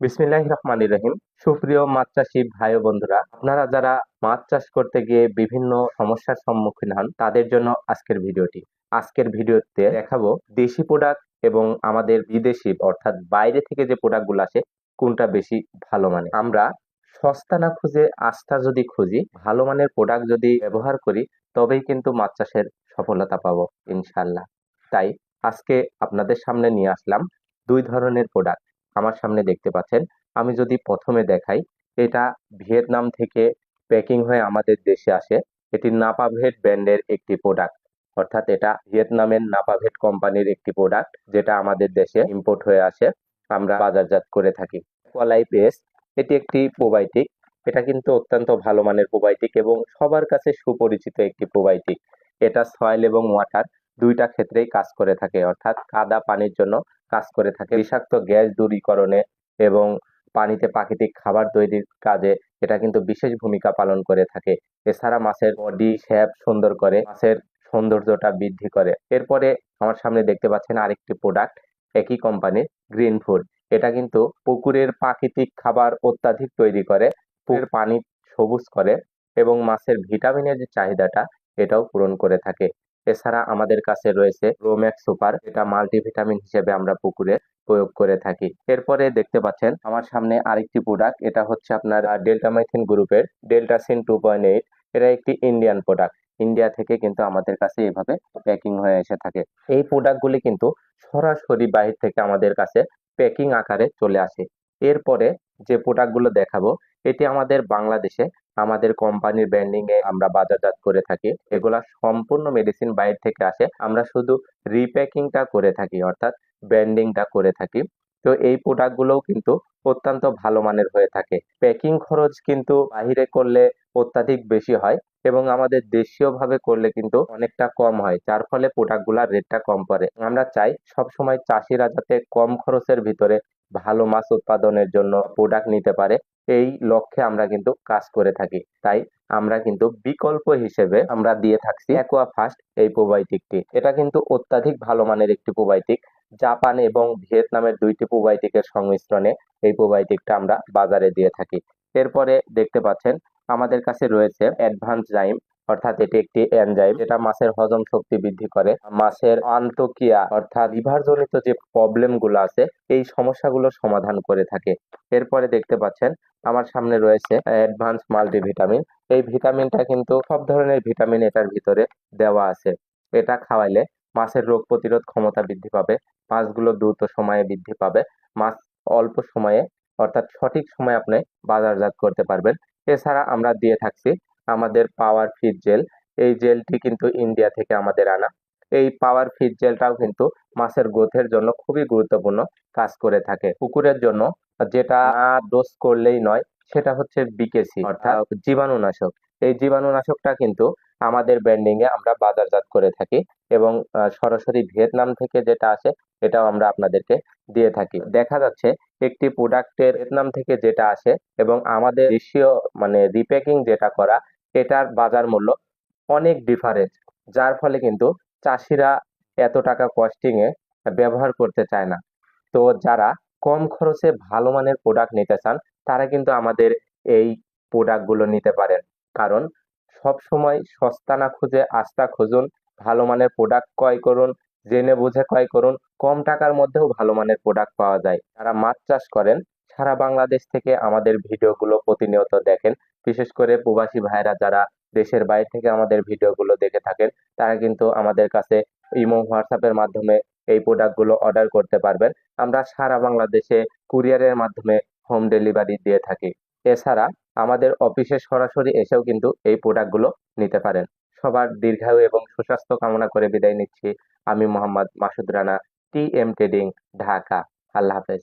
বিসমিল্লাহ রহমান রহিম। সুপ্রিয় মাছ চাষী ভাই বন্ধুরা, আপনারা যারা মাছ চাষ করতে গিয়ে বিভিন্ন সমস্যার সম্মুখীন হন, তাদের জন্য আজকের ভিডিওটি। আজকের ভিডিওতে দেখাবো দেশি প্রোডাক্ট এবং আমাদের বিদেশি, অর্থাৎ বাইরে থেকে যে প্রোডাক্টগুলো আসে, কোনটা বেশি ভালো মানে আমরা সস্তা না খুঁজে আস্থা যদি খুঁজি, ভালো মানের প্রোডাক্ট যদি ব্যবহার করি, তবেই কিন্তু মাছ চাষের সফলতা পাবো ইনশাল্লাহ তাই আজকে আপনাদের সামনে নিয়ে আসলাম দুই ধরনের প্রোডাক্ট আমার সামনে দেখতে পাচ্ছেন। আমি যদি প্রথমে দেখাই, এটা ভিয়েতনাম থেকে প্যাকিং হয়ে আমাদের দেশে আসে। এটি নাপাভেট ব্র্যান্ডের একটি প্রোডাক্ট অর্থাৎ এটা ভিয়েতনামের নাপাভেট কোম্পানির একটি প্রোডাক্ট যেটা আমাদের দেশে ইম্পোর্ট হয়ে আসে। আমরা বাজারজাত করে থাকি। কলাই পেস্ট এটি একটি প্রোবায়োটিক এটা কিন্তু অত্যন্ত ভালো মানের প্রোবায়োটিক এবং সবার কাছে সুপরিচিত একটি প্রোবায়োটিক এটা সয়েল এবং ওয়াটার দুইটা ক্ষেত্রেই কাজ করে থাকে। অর্থাৎ কাদা পানির জন্য কাজ করে থাকে। বিষাক্ত গ্যাস দূরীকরণে এবং পানিতে প্রাকৃতিক খাবার তৈরির কাজে এটা কিন্তু বিশেষ ভূমিকা পালন করে থাকে। এছাড়া মাছের বডি শেপ সুন্দর করে, মাছের সৌন্দর্যটা বৃদ্ধি করে। এরপরে আমার সামনে দেখতে পাচ্ছেন আরেকটি প্রোডাক্ট একই কোম্পানির গ্রিন ফুড এটা কিন্তু পুকুরের প্রাকৃতিক খাবার অত্যাধিক তৈরি করে, পুকুরের পানি সবুজ করে এবং মাছের ভিটামিনের যে চাহিদাটা, এটাও পূরণ করে থাকে। এছাড়া আমাদের কাছে রয়েছে রোম্যাক্স সুপার এটা মাল্টিভিটামিন হিসেবে আমরা পুকুরে প্রয়োগ করে থাকি। এরপরে দেখতে পাচ্ছেন, আমার সামনে আরেকটি প্রোডাক্ট এটা হচ্ছে আপনার ডেল্টামাইথিন গ্রুপের ডেল্টাসিন টু পয়েন্ট এইট এটা একটি ইন্ডিয়ান প্রোডাক্ট ইন্ডিয়া থেকে কিন্তু আমাদের কাছে এভাবে প্যাকিং হয়ে এসে থাকে। এই প্রোডাক্টগুলি কিন্তু সরাসরি বাহির থেকে আমাদের কাছে প্যাকিং আকারে চলে আসে। এরপরে যে প্রোডাক্টগুলো দেখাবো, এটি আমাদের বাংলাদেশে আমাদের কোম্পানির ব্র্যান্ডিং এ আমরা বাজারজাত করে থাকি। এগুলা সম্পূর্ণ মেডিসিন বাইরে থেকে আসে। আমরা শুধু রিপ্যাকিংটা করে থাকি, অর্থাৎ ব্র্যান্ডিংটা করে থাকি। তো এই প্রোডাক্টগুলোও কিন্তু অত্যন্ত ভালো মানের হয়ে থাকে। প্যাকিং খরচ কিন্তু বাহিরে করলে অত্যাধিক বেশি হয় এবং আমাদের দেশীয় ভাবে করলে কিন্তু অনেকটা কম হয়। যার ফলে প্রোডাক্টগুলোর রেটটা কম পড়ে। আমরা চাই সব সময় চাষিরা যাতে কম খরচের ভিতরে ভালো মাছ উৎপাদনের জন্য প্রোডাক্ট নিতে পারে, এই লক্ষ্যে আমরা কিন্তু কাজ করে থাকি। তাই আমরা কিন্তু বিকল্প হিসেবে আমরা দিয়ে থাকছি অ্যাকোয়া ফাস্ট এই প্রোবায়োটিকটি এটা কিন্তু অত্যাধিক ভালো মানের একটি প্রোবায়োটিক জাপান এবং ভিয়েতনামের দুইটি প্রোবায়োটিকের সংমিশ্রণে এই প্রোবায়োটিকটা আমরা বাজারে দিয়ে থাকি। এরপরে দেখতে পাচ্ছেন, আমাদের কাছে রয়েছে অ্যাডভান্স জাইম অর্থাৎ এটি একটি এনজাইম যেটা মাছের হজম শক্তি বৃদ্ধি করে। মাছের আন্তকিয়া অর্থাৎ লিভার জনিত যে প্রবলেমগুলো আছে, এই সমস্যাগুলো সমাধান করে থাকে। এরপরে দেখতে পাচ্ছেন, আমার সামনে রয়েছে অ্যাডভান্স মাল্টিভিটামিন এই ভিটামিনটা কিন্তু সব ধরনের ভিটামিন এটার ভিতরে দেওয়া আছে। এটা খাওয়াইলে মাছের রোগ প্রতিরোধ ক্ষমতা বৃদ্ধি পাবে, মাছগুলো দ্রুত সময়ে বৃদ্ধি পাবে। মাছ অল্প সময়ে, অর্থাৎ সঠিক সময়ে আপনি বাজারজাত করতে পারবেন। এছাড়া আমরা দিয়ে থাকছি আমাদের পাওয়ার ফিট জেল এই জেলটি কিন্তু ইন্ডিয়া থেকে আমাদের আনা। এই পাওয়ার ফিট জেলটাও কিন্তু মাছের গ্রোথের জন্য খুবই গুরুত্বপূর্ণ কাজ করে থাকে। পুকুরের জন্য যেটা ডোজ করলেই নয় সেটা হচ্ছে বিকেসি অর্থাৎ জীবাণুনাশক। এই জীবাণুনাশকটা কিন্তু আমাদের ব্র্যান্ডিং এ আমরা বাজারজাত করে থাকি এবং সরাসরি ভিয়েতনাম থেকে যেটা আসে এটাও আমরা আপনাদেরকে দিয়ে থাকি। দেখা যাচ্ছে একটি প্রোডাক্টের ভিয়েতনাম থেকে যেটা আসে এবং আমাদের দেশীয় মানে রিপ্যাকিং যেটা করা এটার বাজার মূল্য অনেক ডিফারেন্স যার ফলে কিন্তু চাষিরা এত টাকা কস্টিং এ ব্যবহার করতে চায় না। তো যারা কম খরচে ভালো মানের প্রোডাক্ট নিতে চান, তারা কিন্তু আমাদের এই প্রোডাক্টগুলো নিতে পারেন। কারণ সব সময় সস্তা না খুঁজে আস্থা খুঁজুন, ভালো মানের প্রোডাক্ট ক্রয় করুন, জেনে বুঝে ক্রয় করুন, কম টাকার মধ্যেও ভালো মানের প্রোডাক্ট পাওয়া যায়। যারা মাছ চাষ করেন, সারা বাংলাদেশ থেকে আমাদের ভিডিওগুলো প্রতিনিয়ত দেখেন বিশেষ করে প্রবাসী ভাইরা যারা দেশের বাইরে থেকে আমাদের ভিডিওগুলো দেখে থাকেন, তারা কিন্তু আমাদের কাছে ইমো হোয়াটসঅ্যাপের মাধ্যমে এই প্রোডাক্টগুলো অর্ডার করতে পারবেন। আমরা সারা বাংলাদেশে কুরিয়ারের মাধ্যমে হোম ডেলিভারি দিয়ে থাকি। এছাড়া আমাদের অফিসে সরাসরি এসেও কিন্তু এই প্রোডাক্টগুলো নিতে পারেন। সবার দীর্ঘায়ু এবং সুস্বাস্থ্য কামনা করে বিদায় নিচ্ছি। আমি Mohammad Masud Rana T M trading Dhaka আল্লাহ হাফেজ।